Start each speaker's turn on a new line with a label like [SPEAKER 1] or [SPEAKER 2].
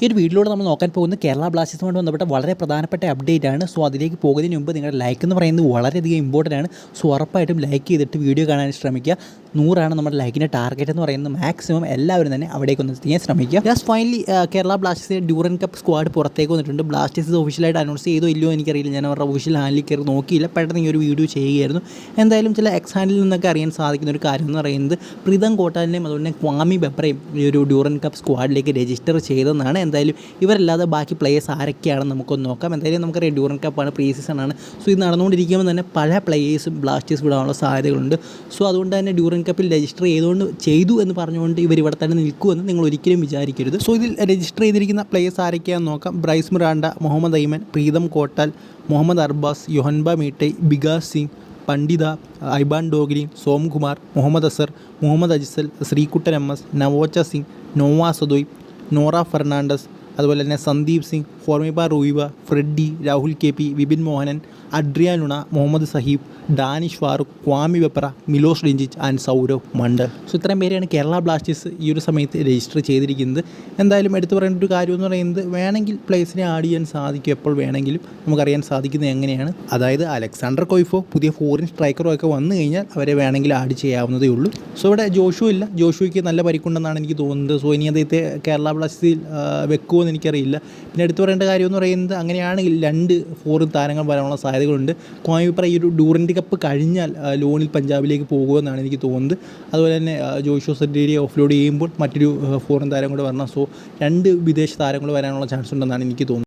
[SPEAKER 1] ഈ ഒരു വീഡിയോയിലൂടെ നമ്മൾ നോക്കാൻ പോകുന്ന കേരള ബ്ലാസ്റ്റേഴ്സുമായിട്ട് ബന്ധപ്പെട്ട വളരെ പ്രധാനപ്പെട്ട അപ്ഡേറ്റ് ആണ്. സോ അതിലേക്ക് പോകുന്നതിന് മുമ്പ് നിങ്ങളുടെ ലൈക്ക് എന്ന് പറയുന്നത് വളരെയധികം ഇമ്പോർട്ടന്റ് ആണ്. സോ ഉറപ്പായിട്ടും ലൈക്ക് ചെയ്തിട്ട് വീഡിയോ കാണാൻ ശ്രമിക്കുക. നൂറാണ് നമ്മുടെ ലൈക്കിന്റെ ടാർഗറ്റ് എന്ന് പറയുന്നത്. മാക്സിമം എല്ലാവരും തന്നെ അവിടേക്ക് ഒന്ന് എത്തിക്കാൻ ശ്രമിക്കുക. Just finally Kerala blasters Durand cup squad പുറത്തേക്ക് വന്നിട്ടുണ്ട്. ബ്ലാസ്റ്റേഴ്സ് ഒഫീഷ്യലായിട്ട് അനൗൺസ് ചെയ്തോ ഇല്ലയോ എനിക്കറിയില്ല. ഞാൻ അവരുടെ ഒഫീഷ്യൽ ഹാൻഡിൽ കയറി നോക്കിയില്ല. പെട്ടെന്ന് ഈ ഒരു വീഡിയോ ചെയ്യുകയായിരുന്നു. എന്തായാലും ചില എക്സ് ഹാൻഡിൽ നിന്നൊക്കെ അറിയാൻ സാധിക്കുന്ന ഒരു കാര്യം എന്ന് പറയുന്നത് പ്രീതം കോട്ടാലിനെയും അതുപോലെ തന്നെ ക്വാമി ബെപ്രയും ഈ ഒരു ഡ്യൂറൻ കപ്പ് സ്ക്വാഡിലേക്ക് രജിസ്റ്റർ ചെയ്തതെന്നാണ്. എന്തായാലും ഇവരല്ലാതെ ബാക്കി പ്ലേയേഴ്സ് ആരൊക്കെയാണെന്ന് നമുക്കൊന്ന് നോക്കാം. എന്തായാലും നമുക്കറിയാം ഡ്യൂറൻ കപ്പാണ് പ്രീ സീസൺ ആണ്. സോ ഇത് നടന്നുകൊണ്ടിരിക്കുമ്പോൾ തന്നെ പല പ്ലേയേഴ്സും ബ്ലാസ്റ്റേഴ്സ് വിടാനുള്ള സാധ്യതകളുണ്ട്. സോ അതുകൊണ്ട് തന്നെ ഡ്യൂറൻ കപ്പിൽ രജിസ്റ്റർ ചെയ്തുകൊണ്ട് ചെയ്തു എന്ന് പറഞ്ഞുകൊണ്ട് ഇവർ ഇവിടെ തന്നെ നിൽക്കുമെന്ന് നിങ്ങൾ ഒരിക്കലും വിചാരിക്കരുത്. സോ ഇതിൽ രജിസ്റ്റർ ചെയ്തിരിക്കുന്ന പ്ലേയേഴ്സ് ആരൊക്കെയാണെന്ന് നോക്കാം. Bryce Miranda Muhammad Aimen Pritam Kotal Muhammad Arbaaz Yoihenba Meitei Bikash Singh Pandita Aiban Dogri Somkumar Muhammad Azhar Muhammad Ajsal Sreekuttan M S Naocha Singh Noah Sadaoui Nora Fernandes അതുപോലെ തന്നെ Sandeep Singh Hormipam Ruivah Freddy Rahul K P Vipin Mohanan Adrian Luna Muhammad Saheef Danish Farooq Kwame Peprah Milos Ranjith and Sourav Mandal. So ഇത്രയും പേരെയാണ് Kerala Blasters ഈ ഒരു സമയത്ത് register ചെയ്തിരിക്കുന്നത്. എന്തായാലും എടുത്തു പറയേണ്ട ഒരു കാര്യം എന്ന് പറയുന്നത് വേണമെങ്കിൽ പ്ലേസിനെ ആഡ് ചെയ്യാൻ സാധിക്കും എപ്പോൾ വേണമെങ്കിലും നമുക്കറിയാൻ സാധിക്കുന്നത് എങ്ങനെയാണ്. അതായത് അലക്സാണ്ടർ കൊയ്ഫോ പുതിയ ഫോറിൻ സ്ട്രൈക്കറോ ഒക്കെ വന്നു കഴിഞ്ഞാൽ അവരെ വേണമെങ്കിൽ ആഡ് ചെയ്യാവുന്നതേ ഉള്ളൂ. സോ ഇവിടെ ജോഷു ഇല്ല ജോഷുയ്ക്ക് നല്ല പരിക്കുണ്ടെന്നാണ് എനിക്ക് തോന്നുന്നത്. സോ ഇനി അദ്ദേഹത്തെ കേരള ബ്ലാസ്റ്റേഴ്സിൽ വെക്കുമോ എന്ന് എനിക്കറിയില്ല. പിന്നെ എടുത്തു പറയേണ്ട കാര്യമെന്ന് പറയുന്നത് അങ്ങനെയാണെങ്കിൽ രണ്ട് ഫോറിൻ താരങ്ങൾ വരാനുള്ള സാധ്യതകളുണ്ട്. കോയമിപ്ര ഈ ഒരു ഡൂറന്റ് കപ്പ് കഴിഞ്ഞാൽ ലോണിൽ പഞ്ചാബിലേക്ക് പോകുമെന്നാണ് എനിക്ക് തോന്നുന്നത്. അതുപോലെ തന്നെ ജോഷോ സെഡേരി ഓഫ്ലോഡ് ഓഫ് ലോഡ് ചെയ്യുമ്പോൾ മറ്റൊരു ഫോറിൻ താരം കൂടെ വരണം. സോ രണ്ട് വിദേശ താരങ്ങൾ വരാനുള്ള ചാൻസ് ഉണ്ടെന്നാണ് എനിക്ക് തോന്നുന്നത്.